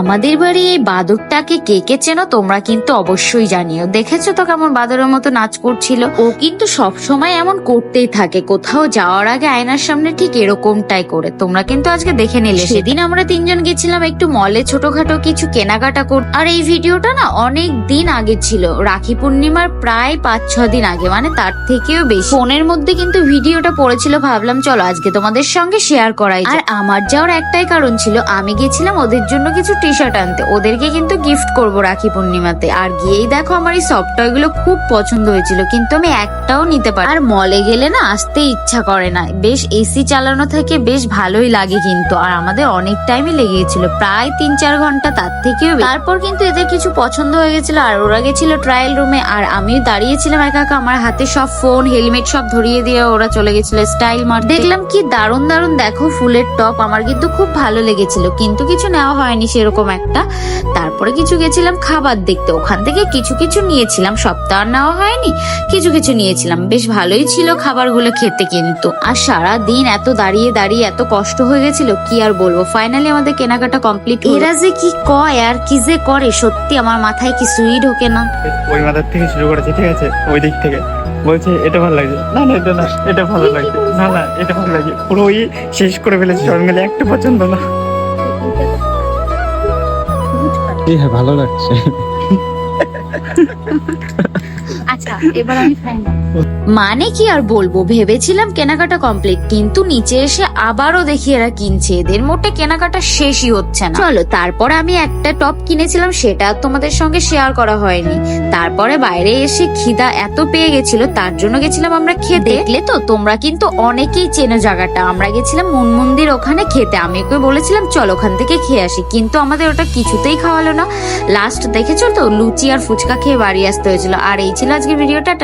আমাদের বাড়ি এই বাদরটাকে কে কে চেনো তোমরা কিন্তু অবশ্যই জানিও। দেখেছ তো কেমন বাদরের মতো নাচ করছিল? ও কিন্তু সব সময় এমন করতেই থাকে। কোথাও যাওয়ার আগে আয়নার সামনে ঠিক এরকমটাই করে। তোমরা কিন্তু আজকে দেখে নিলে। সেদিন আমরা তিনজন গেছিলাম একটু মলে ছোটখাটো কিছু কেনাকাটা কর আর এই ভিডিওটা না অনেক দিন আগে ছিল। রাখি পূর্ণিমার প্রায় পাঁচ ছ দিন আগে। মানে তার থেকেও বেশি। ফোনের মধ্যে কিন্তু ভিডিওটা পড়েছিল। ভাবলাম চলো আজকে তোমাদের সঙ্গে শেয়ার করাই আর আমার যাওয়ার একটাই কারণ ছিল আমি গেছিলাম ওদের জন্য কিছু টি শার্ট আনতে। ওদেরকে কিন্তু গিফট করব রাখি পূর্ণিমাতে। আর গিয়েই দেখো আমার এই সফট টয়গুলো খুব পছন্দ হয়েছিল, কিন্তু আমি একটাও নিতে পারি আর মলে গেলে না আসতে ইচ্ছা করে না। বেশ এসি চালানো থেকে বেশ ভালোই লাগে কিন্তু, আর আমাদের অনেক টাইমই লেগে গেছিল প্রায় তিন চার ঘণ্টা তার থেকেও তারপর কিন্তু এদের কিছু পছন্দ হয়ে গেছিল, আর ওরা গেছিল ট্রায়াল রুমে আর আমিও দাঁড়িয়েছিলাম একা একা, আমার হাতে সব ফোন হেলমেট সব ধরিয়ে দিয়ে ওরা চলে গেছিল স্টাইল মার দেখলাম কি দারুণ দারুণ, দেখো ফুলের টপ আমার কিন্তু খুব ভালো লেগেছিল, কিন্তু কিছু নেওয়া হয়নি সেরকম। একটা। তারপরে কিছু গেছিলাম খাবার দেখতে। ওখান থেকে কিছু কিছু নিয়েছিলাম। সপ্তাহ আর নেওয়া হয়নি। কিছু কিছু নিয়েছিলাম। বেশ ভালোই ছিল খাবারগুলো খেতে কিন্তু। আর সারা দিন এত দাঁড়িয়ে দাঁড়িয়ে এত কষ্ট হয়ে গেছিল কি আর বলব? ফাইনালি আমাদের কেনাকাটা কমপ্লিট এরা যে কি কয় আর কি যে করে সত্যি আমার মাথায় কিছুই ঢোকে না। ওই মাথার থেকে শুরু করেছে ঠিক আছে? ওই দিক থেকে। বলছে এটা ভালো লাগছে। না না এটা না এটা ভালো লাগছে। না না এটা ভালো লাগছে। পুরো ওই শেষ করে ফেলেছে। সব মিলে একটা পছন্দ না। হ্যাঁ ভালো লাগছে। আচ্ছা এবার আমি ফাইনাল মানে কি আর বলব? ভেবেছিলাম কেনাকাটা কমপ্লিট কিন্তু নিচে এসে আবারও দেখি এরা কিনছে। এদের মোটে কেনাকাটা শেষই হচ্ছে না। চলো, তারপরে আমি একটা টপ কিনেছিলাম, সেটা তোমাদের সঙ্গে শেয়ার করা হয়নি। তারপরে বাইরে এসে খিদা এত পেয়ে গেছিল, তার জন্য গেছিলাম আমরা খেতে। দেখলে তো, তোমরা কিন্তু অনেকেই চেনো জায়গাটা। আমরা গেছিলাম মন মন্দির ওখানে খেতে। আমি ওকে বলেছিলাম, চলো ওখান থেকে খেয়ে আসি। কিন্তু আমাদের ওটা কিছুতেই খাওয়ালো না। লাস্ট দেখেছ তো, লুচি আর ফুচকা খেয়ে বাড়ি আসতে হয়েছিল। আর এই ছিল আজকে ভিডিওটা